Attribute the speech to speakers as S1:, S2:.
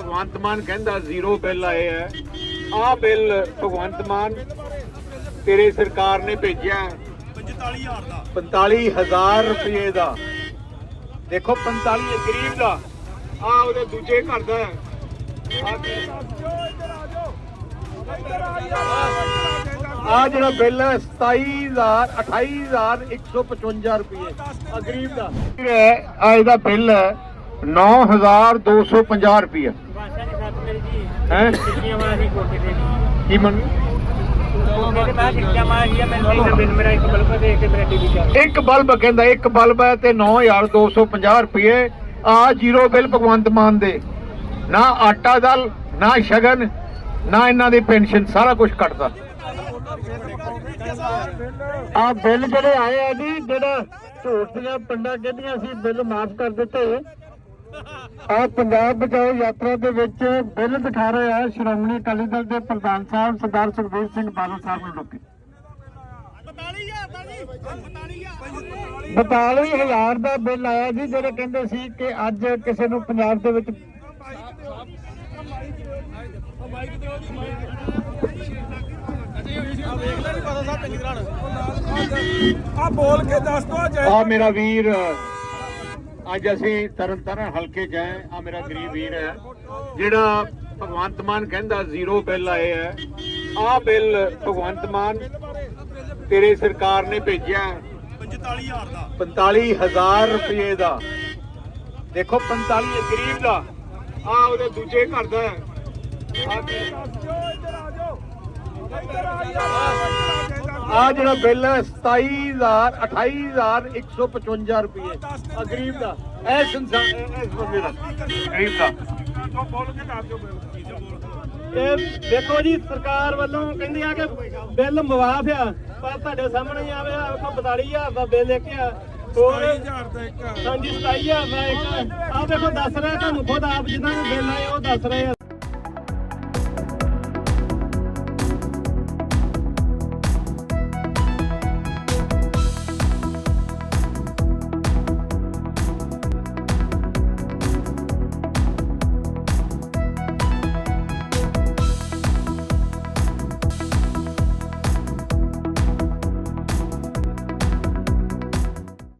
S1: ਭਗਵੰਤ ਮਾਨ ਕਹਿੰਦਾ zero bill ਆਏ ਹੈ ਆਹ ਬਿੱਲ ਭਗਵੰਤ ਮਾਨ ਤੇਰੇ ਸਰਕਾਰ ਨੇ ਭੇਜਿਆ। ਹੈ
S2: 45000 ਦਾ।
S1: 45000 ਰੁਪਏ ਦਾ। ਦੇਖੋ 45 ਗਰੀਬ ਦਾ। ਆ ਉਹਦੇ ਦੂਜੇ ਘਰ ਦਾ। ਆ ਜਿਹੜਾ ਬਿੱਲ ਹੈ 27000 28155 ਰੁਪਏ। ਆ ਗਰੀਬ ਦਾ। ਆ ਇਹਦਾ ਬਿੱਲ ਹੈ 9250 ਰੁਪਏ
S3: ਭਾਸ਼ਾ ਨਹੀਂ ਸਾਥ ਮੇਰੀ ਜੀ
S1: ਹੈ?
S3: ਕਿੰਨੀਆਂ ਵਾਰ ਹੀ ਕੋਟੇ ਤੇ ਨਹੀਂ।
S1: ਕੀ ਮੰਗ?
S3: ਮੇਰੇ ਪਾਸ ਕਿੰਨੀਆਂ ਵਾਰ ਹੀ ਮੈਂ ਨਹੀਂ ਬਿਲ ਮੇਰਾ ਇੱਕ ਬਲਬ ਦੇ ਕੇ ਮੇਰਾ ਟੀਵੀ ਚੱਲ
S1: ਇੱਕ ਬਲਬ ਕਹਿੰਦਾ ਇੱਕ ਬਲਬ ਹੈ ਤੇ 9250 ਰੁਪਏ। ਆ ਜ਼ੀਰੋ ਬਿੱਲ ਭਗਵੰਤ ਮਾਨ ਦੇ। ਨਾ ਆਟਾ ਦਲ ਨਾ ਸ਼ਗਨ ਨਾ ਇਹਨਾਂ ਦੀ ਪੈਨਸ਼ਨ ਸਾਰਾ ਕੁਝ ਕੱਟਦਾ। ਆ ਬਿੱਲ ਜਿਹੜੇ ਆਏ ਆ ਜੀ ਜਿਹੜਾ ਝੂਠ ਦੀਆਂ ਪਿੰਡਾਂ ਕਹਿੰਦੀਆਂ ਸੀ ਬਿੱਲ ਮਾਫ ਕਰ ਦਿੱਤੇ। ਆ ਪੰਜਾਬ ਬਚਾਓ ਯਾਤਰਾ ਦੇ ਵਿੱਚ ਬਿੱਲ ਦਿਖਾ ਰਹੇ ਆ ਸ਼੍ਰੋਮਣੀ ਅਕਾਲੀ ਦਲ ਦੇ ਪ੍ਰਧਾਨ ਸਾਹਿਬ ਸਰਦਾਰ ਸੁਖਬੀਰ ਸਿੰਘ ਬਾਦਲ ਸਾਹਿਬ ਨੂੰ ਲੋਕੀ
S2: 42000 ਦਾ
S1: ਬਿੱਲ ਆਇਆ ਜੀ ਜਿਹੜੇ ਕਹਿੰਦੇ ਸੀ ਕਿ ਅੱਜ ਕਿਸੇ ਨੂੰ ਪੰਜਾਬ ਦੇ ਵਿੱਚ
S2: ਆ ਬੋਲ ਕੇ ਦੱਸ ਦੋ
S1: ਆ ਮੇਰਾ ਵੀਰ ਅੱਜ ਅਸੀਂ ਤਰਨ ਹਲਕੇ ਚ ਆਏ। ਆ ਮੇਰਾ ਗਰੀਬ ਵੀਰ ਹੈ, ਜਿਹੜਾ ਭਗਵੰਤ ਮਾਨ ਕਹਿੰਦਾ ਜ਼ੀਰੋ ਬਿੱਲ ਆਏ ਹੈ। ਆ ਬਿੱਲ ਭਗਵੰਤ ਮਾਨ ਤੇਰੇ ਸਰਕਾਰ ਨੇ ਭੇਜਿਆ ਹੈ।
S2: 45000 ਦਾ।
S1: 45000 ਰੁਪਏ ਦਾ। ਦੇਖੋ 45 ਗਰੀਬ ਦਾ। ਆ ਉਹਦੇ ਦੂਜੇ ਘਰ ਦਾ ਹੈ। ਆਹ
S2: ਇੱਧਰ ਆ ਜਾਓ। ਇੱਧਰ ਆ ਜਾਓ।
S1: ਆ ਜਿਹੜਾ ਬਿੱਲ ਹੈ 27000 28155 ਰੁਪਏ। ਆ ਗਰੀਬ ਦਾ। ਇਹ ਸੰਸਾਰ ਇਸ ਬੰਦੇ ਦਾ। ਗਰੀਬ ਦਾ।
S3: ਇਹ ਦੇਖੋ ਜੀ ਸਰਕਾਰ ਵੱਲੋਂ ਕਹਿੰਦੇ ਆ ਕਿ ਬਿੱਲ ਮਵਾਫ ਆ ਪਰ ਤੁਹਾਡੇ ਸਾਹਮਣੇ ਹੀ ਆਵੇ ਆ ਵੇਖੋ 42000 ਦਾ ਬਿੱਲ ਇੱਕ ਆ। ਹੋਰ
S2: 42000 ਦਾ ਇੱਕ
S3: ਹਾਂਜੀ 27000 ਦਾ ਇੱਕ ਆ। ਵੇਖੋ ਦੱਸ ਰਿਹਾ ਤੁਹਾਨੂੰ ਖੁਦ ਆਪ ਜਿੱਦਾਂ ਬਿੱਲ ਆਏ ਉਹ ਦੱਸ ਰਹੇ ਆ।